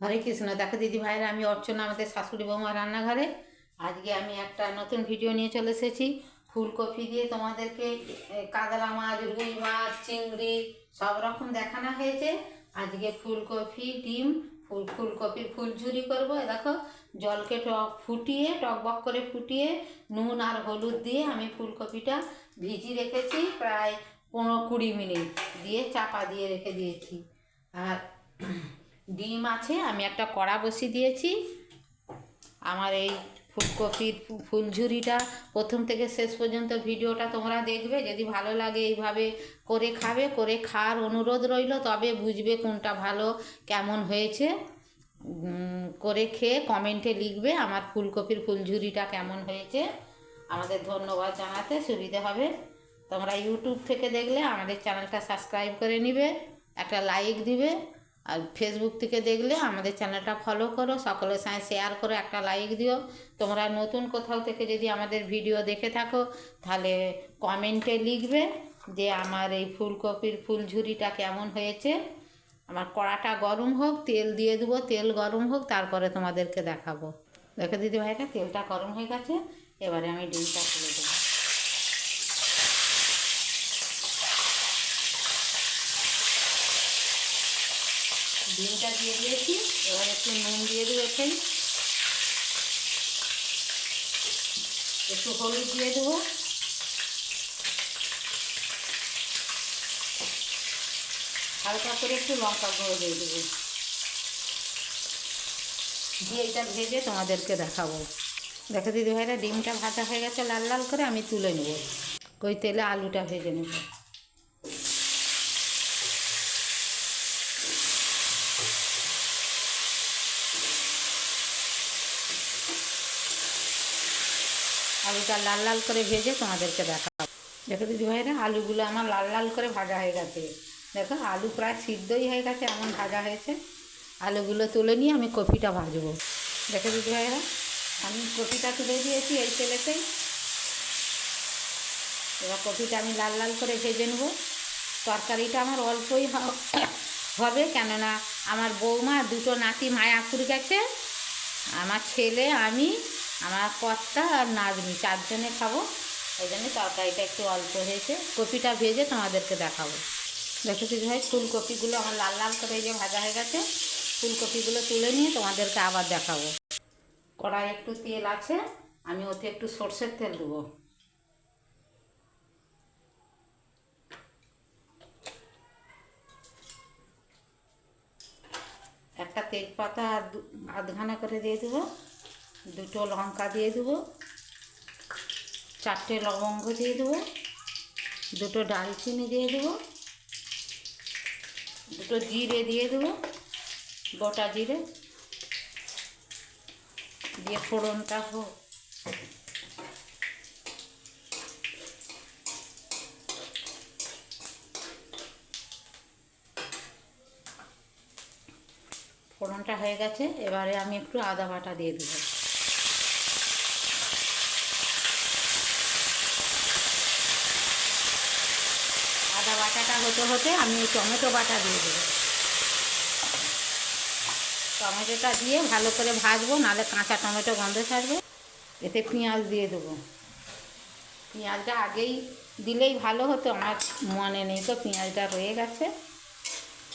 হরে কৃষ্ণ। দেখো দিদি ভাইরা আমি অর্চনা আমাদের শাশুড়ি বৌমা রান্নাঘরে। আজকে আমি একটা নতুন ভিডিও নিয়ে চলে এসেছি। ফুলকপি দিয়ে তোমাদেরকে এ, কাতলা মাছ রুই মাছ চিংড়ি সব রকম দেখানো হয়েছে। আজকে ফুলকপি ডিম ফুল ফুলকপির ফুলঝুরি করব। দেখো জলকে টক ফুটিয়ে টকবক করে ফুটিয়ে নুন আর হলুদ দিয়ে আমি ফুলকপিটা ভিজি রেখেছি। প্রায় পনেরো কুড়ি মিনিট দিয়ে চাপা দিয়ে রেখে দিয়েছি। আর ডিম আছে, আমি একটা কড়া বসিয়ে দিয়েছি। আমার এই ফুলকপির ফুলঝুরিটা প্রথম থেকে শেষ পর্যন্ত ভিডিওটা তোমরা দেখবে। যদি ভালো লাগে এইভাবে করে খাবে, করে খাওয়ার অনুরোধ রইল, তবে বুঝবে কোনটা ভালো, কেমন হয়েছে। করে খেয়ে কমেন্টে লিখবে আমার ফুলকপির ফুলঝুরিটা কেমন হয়েছে। আমাদের ধন্যবাদ জানাতে সুবিধে হবে। তোমরা ইউটিউব থেকে দেখলে আমাদের চ্যানেলটা সাবস্ক্রাইব করে নিবে, একটা লাইক দিবে। আর ফেসবুক থেকে দেখলে আমাদের চ্যানেলটা ফলো করো, সকলের সঙ্গে শেয়ার করো, একটা লাইক দিও। তোমরা নতুন কোথাও থেকে যদি আমাদের ভিডিও দেখে থাকো, তাহলে কমেন্টে লিখবে যে আমার এই ফুলকপির ফুলঝুরিটা কেমন হয়েছে। আমার কড়াটা গরম হোক, তেল দিয়ে দেবো, তেল গরম হোক, তারপরে তোমাদেরকে দেখাবো। দেখো দিদি ভাইটা তেলটা গরম হয়ে গেছে, এবারে আমি ডিমটা তুলে দেবো। ডিমটা দিয়ে দিয়েছি। এবার একটু নুন দিয়ে দেবো একটু হলুদ দিয়ে দেবো। হালকা করে একটু লঙ্কা গুঁড়ো দিয়ে দেবো। দিয়ে এটা ভেজে তোমাদেরকে দেখাবো। দেখো দিদি ভাইরা ডিমটা ভাজা হয়ে গেছে, লাল লাল করে আমি তুলে নেব। ওই তেলে আলুটা ভেজে নেব। আলুটা লাল লাল করে ভেজে তোমাদেরকে দেখাবো। দেখো দিদি ভাইরা, আলুগুলো আমার লাল লাল করে ভাজা হয়ে গেছে। দেখো, আলু প্রায় সিদ্ধই হয়ে গেছে, এমন ভাজা হয়েছে। আলুগুলো তুলে নিয়ে আমি কপিটা ভাজবো। দেখো দিদি ভাইরা, আমি কপিটা তুলে দিয়েছি এই তেলেতেই এবার কপিটা আমি লাল লাল করে ভেজে নেব। তরকারিটা আমার অল্পই হবে, কেননা আমার বৌমা দুটো নাতি মায়াপুর গেছে। আমার ছেলে, আমি, আমার কর্তা আর নাতনি, চারজনে খাব। ওই জন্য তরকারিটা একটু অল্প হয়েছে। কপিটা ভেজে তোমাদেরকে দেখাবো। দেখো দিদি ভাই, ফুলকপিগুলো আমার লাল লাল করে যে ভাজা হয়ে গেছে। ফুলকপিগুলো তুলে নিয়ে তোমাদেরকে আবার দেখাবো। কড়াই একটু তেল আছে, আমি ওতে একটু সর্ষের তেল দেবো। একটা তেজপাতা আর আধখানা করে দিয়ে দেবো। দুটো লঙ্কা দিয়ে দেবো। চারটে লবঙ্গ দিয়ে দেবো। দুটো ডালচিনি দিয়ে দেবো। দুটো জিরে দিয়ে দেবো, গোটা জিরে। দিয়ে ফোড়নটা হোক। ফোড়নটা হয়ে গেছে, এবারে আমি একটু আদা বাটা দিয়ে দেবো। আদা বাটাটা হতে হতে আমি টমেটো বাটা দিয়ে দেবো। টমেটোটা দিয়ে ভালো করে ভাজবো, নাহলে কাঁচা টমেটো গন্ধ ছাড়বে। এতে পেঁয়াজ দিয়ে দেবো। পেঁয়াজটা আগেই দিলেই ভালো হতো, আমার মনে নেই তো, পেঁয়াজটা রয়ে গেছে।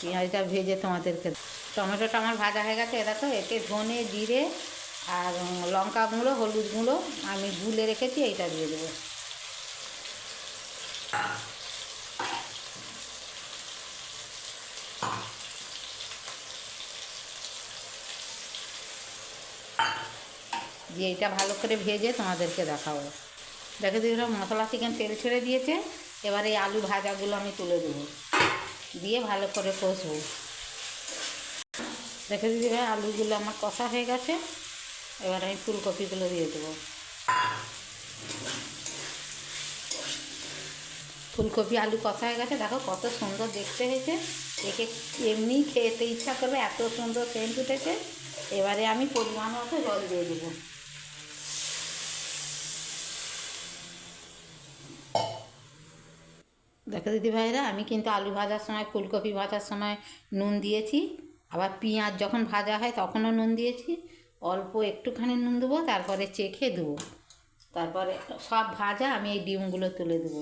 পেঁয়াজটা ভেজে তোমাদেরকে টমেটোটা আমার ভাজা হয়ে গেছে এ তো এতে ধনে, জিরে আর লঙ্কা গুঁড়ো, হলুদ গুঁড়ো আমি গুলে রেখেছি, এইটা দিয়ে দেবো। দিয়ে এটা ভালো করে ভেজে তোমাদেরকে দেখাবো। দেখে দিদিরা মশলা চিকেন তেল ছেড়ে দিয়েছে, এবার এই আলু ভাজাগুলো আমি তুলে দেবো। দিয়ে ভালো করে কষবো। দেখে দিদি ভাই, আলুগুলো আমার কষা হয়ে গেছে। এবার আমি ফুলকপিগুলো দিয়ে দেবো। ফুলকপি আলু কষা হয়ে গেছে। দেখো কত সুন্দর দেখতে হয়েছে। একে এমনি খেতে ইচ্ছা করবে, এত সুন্দর সেন্ট উঠেছে। এবারে আমি পরিমাণ মতো জল দিয়ে দেবো। দেখো দিদি ভাইরা আমি কিন্তু আলু ভাজার সময়, ফুলকপি ভাজার সময় নুন দিয়েছি। আবার পেঁয়াজ যখন ভাজা হয় তখনও নুন দিয়েছি। অল্প একটুখানি নুন দেবো, তারপরে চেখে দেবো। তারপরে সব ভাজা আমি এই ডিমগুলো তুলে দেবো।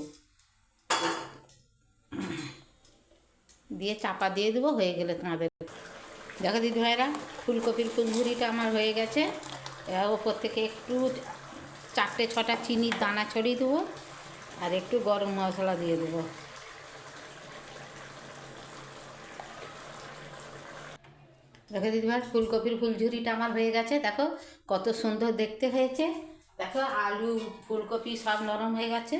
দিয়ে চাপা দিয়ে দেবো, হয়ে গেলে তোমাদের দেখো দিদি ভাইরা ফুলকপির ফুলঝুরিটা আমার হয়ে গেছে। ওপর থেকে একটু চারটে ছটা চিনির দানা ছড়িয়ে দেবো। আর একটু গরম মশলা দিয়ে দেবো। দেখো দিদিভাই ফুলকপির ফুলঝুরিটা আমার হয়ে গেছে। দেখো কত সুন্দর দেখতে হয়েছে। দেখো আলু, ফুলকপি সব নরম হয়ে গেছে।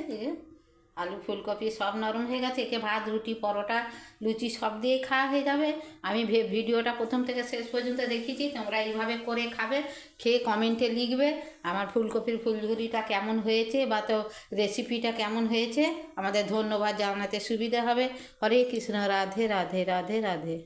আলু ফুলকপি সব নরম হয়ে গেছে, একে ভাত, রুটি, পরোটা, লুচি সব দিয়ে খাওয়া হয়ে যাবে। আমি ভিডিওটা প্রথম থেকে শেষ পর্যন্ত দেখেছি তোমরা এইভাবে করে খাবে, খেয়ে কমেন্টে লিখবে আমার ফুলকপির ফুলঝুরিটা কেমন হয়েছে বা তো রেসিপিটা কেমন হয়েছে। আমাদের ধন্যবাদ, জানাতে সুবিধা হবে। হরে কৃষ্ণ, রাধে রাধে রাধে রাধে।